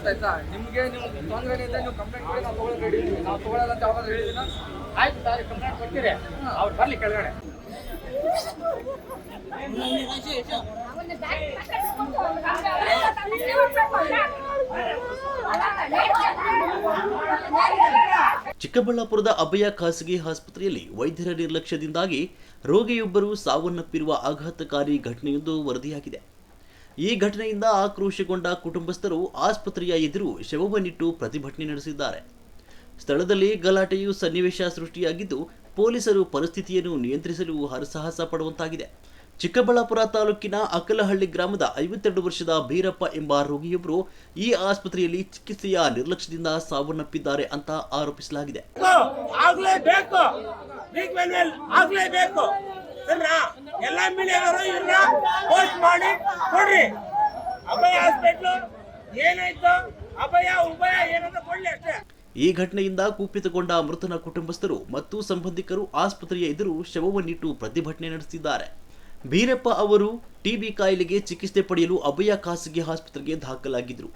ಆಯ್ತಾ? ನಿಮಗೆ ನೀವು ತೊಂದರೆ ಇಲ್ಲ ನೀವು ಕಂಪ್ಲೇಂಟ್ ಮಾಡಿ ನಾವು ತಗೊಳ್ಳೋದು ನಾವು ತಗೊಳ್ಳೋದು ಅಂತ ಯಾವಾಗ ಹೇಳಿದಿನ ಆಯ್ತು ಕಂಪ್ಲೇಂಟ್ ಕೊಡ್ತೀರಿ. ಅವ್ರು ಬರಲಿ ಕೆಳಗಡೆ. ಚಿಕ್ಕಬಳ್ಳಾಪುರದ ಅಭಯ ಖಾಸಗಿ ಆಸ್ಪತ್ರೆಯಲ್ಲಿ ವೈದ್ಯರ ನಿರ್ಲಕ್ಷ್ಯದಿಂದಾಗಿ ರೋಗಿಯೊಬ್ಬರು ಸಾವನ್ನಪ್ಪಿರುವ ಆಘಾತಕಾರಿ ಘಟನೆಯೊಂದು ವರದಿಯಾಗಿದೆ. ಈ ಘಟನೆಯಿಂದ ಆಕ್ರೋಶಗೊಂಡ ಕುಟುಂಬಸ್ಥರು ಆಸ್ಪತ್ರೆಯ ಎದುರು ಶವವನ್ನಿಟ್ಟು ಪ್ರತಿಭಟನೆ ನಡೆಸಿದ್ದಾರೆ. ಸ್ಥಳದಲ್ಲಿ ಗಲಾಟೆಯು ಸನ್ನಿವೇಶ ಸೃಷ್ಟಿಯಾಗಿದ್ದು, ಪೊಲೀಸರು ಪರಿಸ್ಥಿತಿಯನ್ನು ನಿಯಂತ್ರಿಸಲು ಹರಸಾಹಸ ಪಡುವಂತಾಗಿದೆ. ಚಿಕ್ಕಬಳ್ಳಾಪುರ ತಾಲೂಕಿನ ಅಕಲಹಳ್ಳಿ ಗ್ರಾಮದ ಐವತ್ತೆರಡು ವರ್ಷದ ಬೀರಪ್ಪ ಎಂಬ ರೋಗಿಯೊಬ್ಬರು ಈ ಆಸ್ಪತ್ರೆಯಲ್ಲಿ ಚಿಕಿತ್ಸೆಯ ನಿರ್ಲಕ್ಷ್ಯದಿಂದ ಸಾವನ್ನಪ್ಪಿದ್ದಾರೆ ಅಂತ ಆರೋಪಿಸಲಾಗಿದೆ. ಈ ಘಟನೆಯಿಂದ ಕುಪಿತಗೊಂಡ ಮೃತನ ಕುಟುಂಬಸ್ಥರು ಮತ್ತು ಸಂಬಂಧಿಕರು ಆಸ್ಪತ್ರೆಯ ಎದುರು ಶವವನ್ನಿಟ್ಟು ಪ್ರತಿಭಟನೆ ನಡೆಸಿದ್ದಾರೆ. ಬೀರಪ್ಪ ಅವರು ಟಿಬಿ ಕಾಯಿಲೆಗೆ ಚಿಕಿತ್ಸೆ ಪಡೆಯಲು ಅಭಯ ಖಾಸಗಿ ಆಸ್ಪತ್ರೆಗೆ ದಾಖಲಾಗಿದ್ದರು.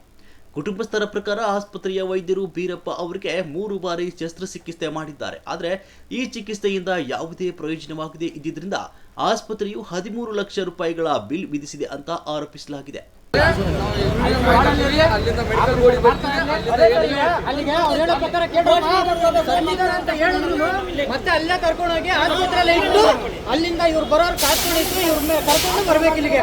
ಕುಟುಂಬಸ್ಥರ ಪ್ರಕಾರ ಆಸ್ಪತ್ರೆಯ ವೈದ್ಯರು ಬೀರಪ್ಪ ಅವರಿಗೆ ಮೂರು ಬಾರಿ ಶಸ್ತ್ರಚಿಕಿತ್ಸೆ ಮಾಡಿದ್ದಾರೆ. ಆದರೆ ಈ ಚಿಕಿತ್ಸೆಯಿಂದ ಯಾವುದೇ ಪ್ರಯೋಜನವಾಗದೇ ಇದ್ದಿದ್ದರಿಂದ ಆಸ್ಪತ್ರೆಯು ಹದಿಮೂರು ಲಕ್ಷ ರೂಪಾಯಿಗಳ ಬಿಲ್ ವಿಧಿಸಿದೆ ಅಂತ ಆರೋಪಿಸಲಾಗಿದೆ. ಮತ್ತೆ ಅಲ್ಲೇ ಕರ್ಕೊಂಡೋಗಿ ಆಸ್ಪತ್ರೆಯಲ್ಲೇ ಇಟ್ಟು ಅಲ್ಲಿಂದ ಇವ್ರು ಬರೋರು ಕಾತ್ಕೊಂಡಿತ್ತು ಇವ್ರನ್ನ ಕರ್ಕೊಂಡು ಬರ್ಬೇಕು ಇಲ್ಲಿಗೆ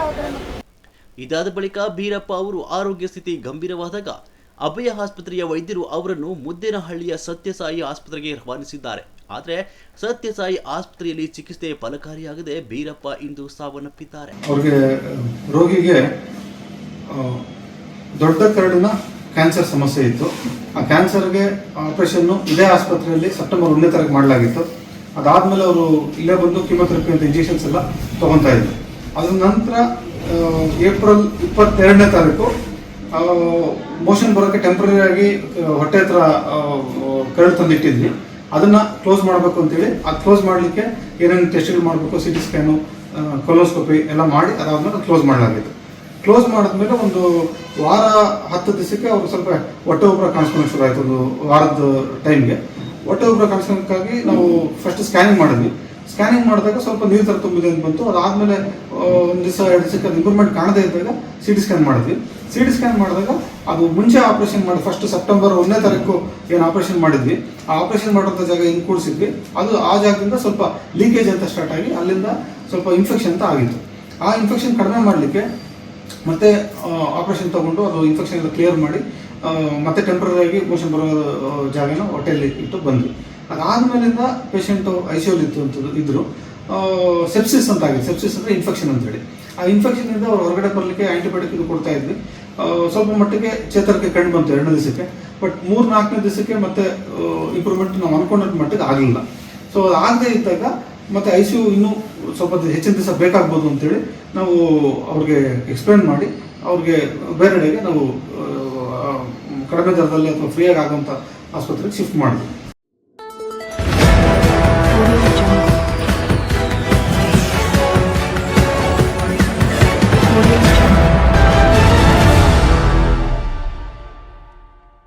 ಇದಾದ ಬಳಿಕ ಬೀರಪ್ಪ ಅವರು ಆರೋಗ್ಯ ಸ್ಥಿತಿ ಗಂಭೀರವಾದಾಗ ಅಭಯ ಆಸ್ಪತ್ರೆಯ ವೈದ್ಯರು ಅವರನ್ನು ಮುದ್ದೇನಹಳ್ಳಿಯ ಸತ್ಯಸಾಯಿ ಆಸ್ಪತ್ರೆಗೆ ರವಾನಿಸಿದ್ದಾರೆ. ಆದರೆ ಸತ್ಯಸಾಯಿ ಆಸ್ಪತ್ರೆಯಲ್ಲಿ ಚಿಕಿತ್ಸೆ ಫಲಕಾರಿಯಾಗದೆ ಬೀರಪ್ಪ ಇಂದು ಸಾವನ್ನಪ್ಪಿದ್ದಾರೆ. ಅವರಿಗೆ ರೋಗಿಗೆ ದೊಡ್ಡ ಕರಡಿನ ಕ್ಯಾನ್ಸರ್ ಸಮಸ್ಯೆ ಇತ್ತು. ಆ ಕ್ಯಾನ್ಸರ್ಗೆ ಆಪರೇಷನ್ನು ಇದೇ ಆಸ್ಪತ್ರೆಯಲ್ಲಿ ಸೆಪ್ಟೆಂಬರ್ ಒಂದನೇ ತಾರೀಕು ಮಾಡಲಾಗಿತ್ತು. ಅದಾದಮೇಲೆ ಅವರು ಇಲ್ಲೇ ಬಂದು ಕಿಮೋಥೆರಪಿ ಅಂತ ಇಂಜೆಕ್ಷನ್ಸ್ ಎಲ್ಲ ತೊಗೊತಾ ಇದ್ರು. ಅದ್ರ ನಂತರ ಏಪ್ರಿಲ್ ಇಪ್ಪತ್ತೆರಡನೇ ತಾರೀಕು ಮೋಷನ್ ಬರೋಕ್ಕೆ ಟೆಂಪ್ರರಿ ಆಗಿ ಹೊಟ್ಟೆ ಹತ್ರ ಕರಳು ತಂದಿಟ್ಟಿದ್ವಿ. ಅದನ್ನ ಕ್ಲೋಸ್ ಮಾಡಬೇಕು ಅಂತೇಳಿ, ಆ ಕ್ಲೋಸ್ ಮಾಡಲಿಕ್ಕೆ ಏನೇನು ಟೆಸ್ಟ್ಗಳು ಮಾಡಬೇಕು ಸಿ ಟಿ ಸ್ಕ್ಯಾನು ಕೊಲೋಸ್ಕೋಪಿ ಎಲ್ಲ ಮಾಡಿ ಅದಾದಮೇಲೆ ಕ್ಲೋಸ್ ಮಾಡಲಾಗಿತ್ತು. ಕ್ಲೋಸ್ ಮಾಡಿದ್ಮೇಲೆ ಒಂದು ವಾರ, ಹತ್ತು ದಿವಸಕ್ಕೆ ಅವ್ರು ಸ್ವಲ್ಪ ಹೊಟ್ಟೆ ಉಬ್ಬರ ಕಾಣಿಸ್ಕೊಳಕ್ಕೆ ಶುರು ಆಯಿತು. ಒಂದು ವಾರದ ಟೈಮ್ಗೆ. ಹೊಟ್ಟೆ ಉಬ್ಬರ ಕಾಣಿಸ್ಕೊಳಕ್ಕಾಗಿ ನಾವು ಫಸ್ಟ್ ಸ್ಕ್ಯಾನಿಂಗ್ ಮಾಡಿದ್ವಿ. ಸ್ಕ್ಯಾನಿಂಗ್ ಮಾಡಿದಾಗ ಸ್ವಲ್ಪ ನೀರು ಥರ ತುಂಬಿದೆ ಅಂತ ಬಂತು. ಅದಾದಮೇಲೆ ಒಂದು ದಿವಸ, ಎರಡು ದಿವಸಕ್ಕೆ ಅದು ಇಂಪ್ರೂವ್ಮೆಂಟ್ ಕಾಣದೇ ಇದ್ದಾಗ ಸಿ ಟಿ ಸ್ಕ್ಯಾನ್ ಮಾಡಿದ್ವಿ. ಸಿ ಟಿ ಸ್ಕ್ಯಾನ್ ಮಾಡಿದಾಗ ಅದು ಮುಂಚೆ ಆಪರೇಷನ್ ಮಾಡಿ ಫಸ್ಟ್ ಸೆಪ್ಟೆಂಬರ್ ಒಂದನೇ ತಾರೀಕು ಏನು ಆಪರೇಷನ್ ಮಾಡಿದ್ವಿ. ಆ ಆಪರೇಷನ್ ಮಾಡುವಂಥ ಜಾಗ ಹಿಂಗೆ ಕೂಡಿಸಿದ್ವಿ. ಅದು ಆ ಜಾಗದಿಂದ ಸ್ವಲ್ಪ ಲೀಕೇಜ್ ಅಂತ ಸ್ಟಾರ್ಟ್ ಆಗಿ ಅಲ್ಲಿಂದ ಸ್ವಲ್ಪ ಇನ್ಫೆಕ್ಷನ್ ಅಂತ ಆಗಿತ್ತು. ಆ ಇನ್ಫೆಕ್ಷನ್ ಕಡಿಮೆ ಮಾಡಲಿಕ್ಕೆ ಮತ್ತೆ ಆಪರೇಷನ್ ತಗೊಂಡು ಅದು ಇನ್ಫೆಕ್ಷನ್ ಎಲ್ಲ ಕ್ಲಿಯರ್ ಮಾಡಿ ಮತ್ತೆ ಟೆಂಪ್ರರಿ ಆಗಿ ಮೋಷನ್ ಬರೋ ಜಾಗನ ಹೊಟ್ಟೆಯಲ್ಲಿ ಇಟ್ಟು ಬಂದ್ವಿ. ಅದಾದ್ಮೇಲಿಂದ ಪೇಷಂಟ್ ಐ ಸಿ ಇತ್ತು ಅಂತ ಇದ್ರು. ಸೆಪ್ಸಿಸ್ ಅಂತ ಆಗಿದೆ. ಸೆಪ್ಸಿಸ್ ಅಂದರೆ ಇನ್ಫೆಕ್ಷನ್ ಅಂತೇಳಿ. ಆ ಇನ್ಫೆಕ್ಷನಿಂದ ಅವ್ರು ಹೊರಗಡೆ ಬರಲಿಕ್ಕೆ ಆಂಟಿಬಯೋಟಿಕ್ ಇದು ಕೊಡ್ತಾ ಇದ್ವಿ. ಸ್ವಲ್ಪ ಮಟ್ಟಿಗೆ ಚೇತರಿಕೆ ಕಂಡು ಬಂತು ಎರಡನೇ ದಿವಸಕ್ಕೆ. ಬಟ್ ಮೂರು ನಾಲ್ಕನೇ ದಿವಸಕ್ಕೆ ಮತ್ತೆ ಇಂಪ್ರೂವ್ಮೆಂಟ್ ನಾವು ಅನ್ಕೊಂಡ ಮಟ್ಟಿಗೆ ಆಗಲಿಲ್ಲ ಸೊ ಅದು ಆಗದೆ ಇದ್ದಾಗ ಮತ್ತೆ ಐ ಸಿ ಯು ಇನ್ನೂ ಸ್ವಲ್ಪ ಹೆಚ್ಚಿನ ದಿವಸ ಬೇಕಾಗ್ಬೋದು ಅಂತೇಳಿ ನಾವು ಅವ್ರಿಗೆ ಎಕ್ಸ್ಪ್ಲೇನ್ ಮಾಡಿ, ಅವ್ರಿಗೆ ಬೇರೆಡೆಗೆ ನಾವು ಕಡಿಮೆ ದರದಲ್ಲಿ ಅಥವಾ ಫ್ರೀಯಾಗಿ ಆಗುವಂಥ ಆಸ್ಪತ್ರೆಗೆ ಶಿಫ್ಟ್ ಮಾಡಿದ್ವಿ